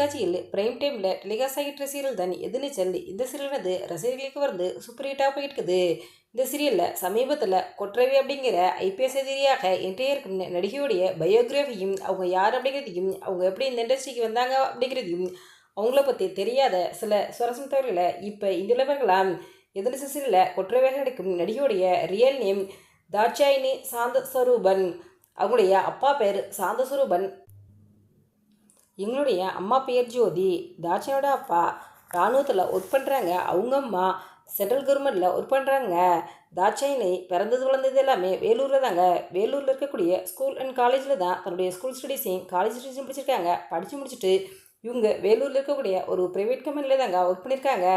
தொலைக்காட்சியில் பிரைம் டைமில் டெலிகாஸ்ட் ஆகிட்டு சீரியல் தான் எதிர்நீச்சல் இந்த சீரியலானது ரசிகர்களுக்கு வந்து சூப்பர் ஹிட்டாக போயிட்டுருக்குது இந்த சீரியலில் சமீபத்தில் கொற்றவை அப்படிங்கிற ஐபிஎஸ் எதிரியாக என்ட்ரியாக இருக்கும் நடிகையுடைய பயோகிராஃபியும் அவங்க யார் அப்படிங்கிறதையும் அவங்க எப்படி இந்த இண்டஸ்ட்ரிக்கு வந்தாங்க அப்படிங்கிறதையும் அவங்கள பற்றி தெரியாத சில சுவாரஸ்யம் தகவல்களை இப்போ இந்த நிலவர்களாம் எதிர்த்து சீரியலில் கொற்றவையாக நடிக்கும் நடிகையுடைய ரியல் நேம் தாட்சாயினி சாந்த ஸ்வரூபன் அவங்களுடைய அப்பா பேர் சாந்தஸ்வரூபன். எங்களுடைய அம்மா பேர் ஜோதி தாட்சனோட அப்பா இராணுவத்தில் ஒர்க் பண்ணுறாங்க அவங்க அம்மா சென்ட்ரல் கவர்மெண்ட்டில் ஒர்க் பண்ணுறாங்க தாட்சாயினி பிறந்தது வளர்ந்தது எல்லாமே வேலூரில் தாங்க. வேலூரில் இருக்கக்கூடிய ஸ்கூல் அண்ட் காலேஜில் தான் தன்னுடைய ஸ்கூல் ஸ்டடீஸையும் காலேஜ் ஸ்டடீஸும் படிச்சிருக்காங்க. படித்து முடிச்சுட்டு இவங்க வேலூரில் இருக்கக்கூடிய ஒரு ப்ரைவேட் கம்பெனியில் தாங்க ஒர்க் பண்ணியிருக்காங்க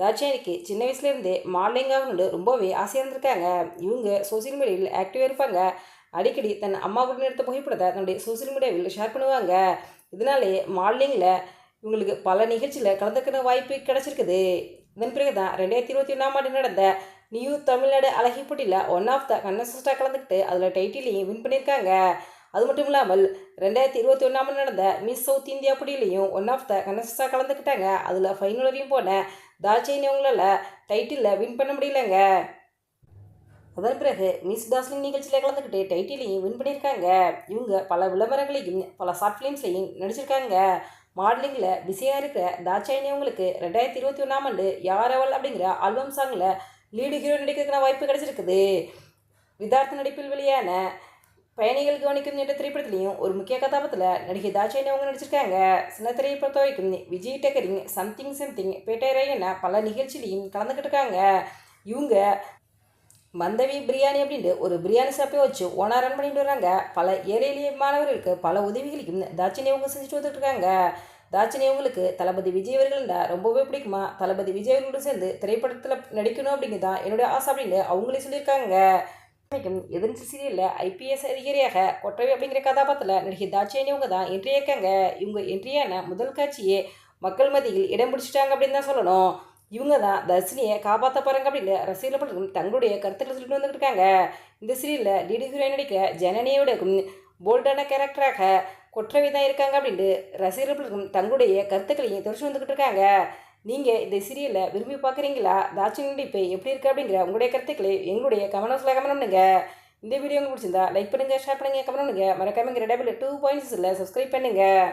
தாட்சாயினிக்கு சின்ன வயசுலேருந்தே மாடலிங் ஆகணும்னு ரொம்பவே ஆசையாக இருந்திருக்காங்க. இவங்க சோசியல் மீடியாவில் ஆக்டிவாக இருப்பாங்க. அடிக்கடி தன் அம்மா கூட எடுத்த புகைப்படத்தை தன்னுடைய சோசியல் மீடியாவில் ஷேர் பண்ணுவாங்க. இதனாலே மாடலிங்கில் இவங்களுக்கு பல நிகழ்ச்சியில் கலந்துக்கிற வாய்ப்பு கிடச்சிருக்குது. இதன் பிறகு தான் ரெண்டாயிரத்தி இருபத்தி ஒன்றாம் ஆண்டு நடந்த நியூ தமிழ்நாடு அழகி போட்டியில் ஒன் ஆஃப் த கன்னஸ்டாக கலந்துக்கிட்டு அதில் டைட்டிலையும் வின் பண்ணியிருக்காங்க. அது மட்டும் இல்லாமல் ரெண்டாயிரத்தி இருபத்தி ஒன்றாம் நடந்த மிஸ் சவுத் இந்தியா போட்டியிலையும் ஒன் ஆஃப் த கன்னஸ்டாக கலந்துக்கிட்டாங்க. அதில் ஃபைனல் வரையும் போன தாட்சாயினி அவங்களால டைட்டிலில் வின் பண்ண முடியலங்க. அதன் பிறகு மிஸ் டாஸ்லிங் நிகழ்ச்சியில் கலந்துக்கிட்டு டைட்டிலையும் வின் பண்ணியிருக்காங்க. இவங்க பல விளம்பரங்களையும் பல ஷார்ட் ஃபிலிம்ஸ்லையும் நடிச்சிருக்காங்க. மாடலிங்கில் பிஸியாக இருக்கிற தாட்சாயினி அவங்களுக்கு ரெண்டாயிரத்தி இருபத்தி ஒன்றாம் ஆண்டு யார் அவள் அப்படிங்கிற ஆல்பம் சாங்கில் லீடு ஹீரோ நடிக்கிறதுக்கான வாய்ப்பு கிடைச்சிருக்குது. விதார்த்த நடிப்பில் வெளியான பயணிகள் கவனிக்கும் என்ற திரைப்படத்துலையும் ஒரு முக்கிய கதாபாத்திரத்தில் நடிகை தாட்சாயினி அவங்க நடிச்சிருக்காங்க. சின்ன திரையை பொறுத்த வரைக்கும் விஜய் டெக்கரிங் சம்திங் சம்திங் பேட்டரை என பல நிகழ்ச்சியிலையும் கலந்துக்கிட்டு இருக்காங்க. இவங்க மந்தவி பிரியாணி அப்படின்ட்டு ஒரு பிரியாணி ஷாப்பே வச்சு ஓனா ரன் பண்ணிட்டு வராங்க பல ஏழை எளிய மாணவர்களுக்கு பல உதவிகளையும் தாட்சினி அவங்க செஞ்சுட்டு வந்துட்டு இருக்காங்க தாட்சினி அவங்களுக்கு தளபதி விஜய் அவர்கள்டா ரொம்பவே பிடிக்குமா? தளபதி விஜய் அவர்களோடு சேர்ந்து திரைப்படத்தில் நடிக்கணும் அப்படிங்கிறது தான் என்னுடைய ஆசை அப்படின்னு அவங்களே சொல்லியிருக்காங்க. எதிர்த்து சீரியலில் ஐபிஎஸ் அதிகாரியாக கொட்டவை அப்படிங்கிற கதாபாத்திரத்தில் நடிகை தாட்சியானி இவங்க தான் என்ட்ரி இருக்காங்க. இவங்க என்ட்ரியான முதல் காட்சியே மக்கள் மத்தியில் இடம் பிடிச்சிட்டாங்க அப்படின்னு தான் சொல்லணும். இவங்க தான் தர்ஷினியை காப்பாற்ற போகிறாங்க அப்படின்னு ரசிகர்கள் தங்களுடைய கருத்துக்களை சொல்லிட்டு வந்துட்டு இருக்காங்க. இந்த சீரியலில் டிடி ஹீரோயின் நடிக்க ஜனனியோட போல்டான கேரக்டராக கொற்றவை தான் இருக்காங்க அப்படின்ட்டு ரசிகர்களுக்கும் தங்களுடைய கருத்துக்களையும் தெரிச்சு வந்துக்கிட்டு இருக்காங்க. நீங்கள் இந்த சீரியலை விரும்பி பார்க்குறீங்களா? தாட்சி நடிப்பு எப்படி இருக்குது அப்படிங்கிற உங்களுடைய கருத்துக்களை எங்களுடைய கமெண்ட்ஸில் கமெண்ட் பண்ணுங்க. இந்த வீடியோ உங்களுக்கு பிடிச்சிருந்தா லைக் பண்ணுங்கள் ஷேர் பண்ணுங்கள் கமெண்ட் பண்ணுங்கள் மறக்காம டபுள் டூ பாயிண்ட்ஸில் சப்ஸ்கிரைப் பண்ணுங்கள்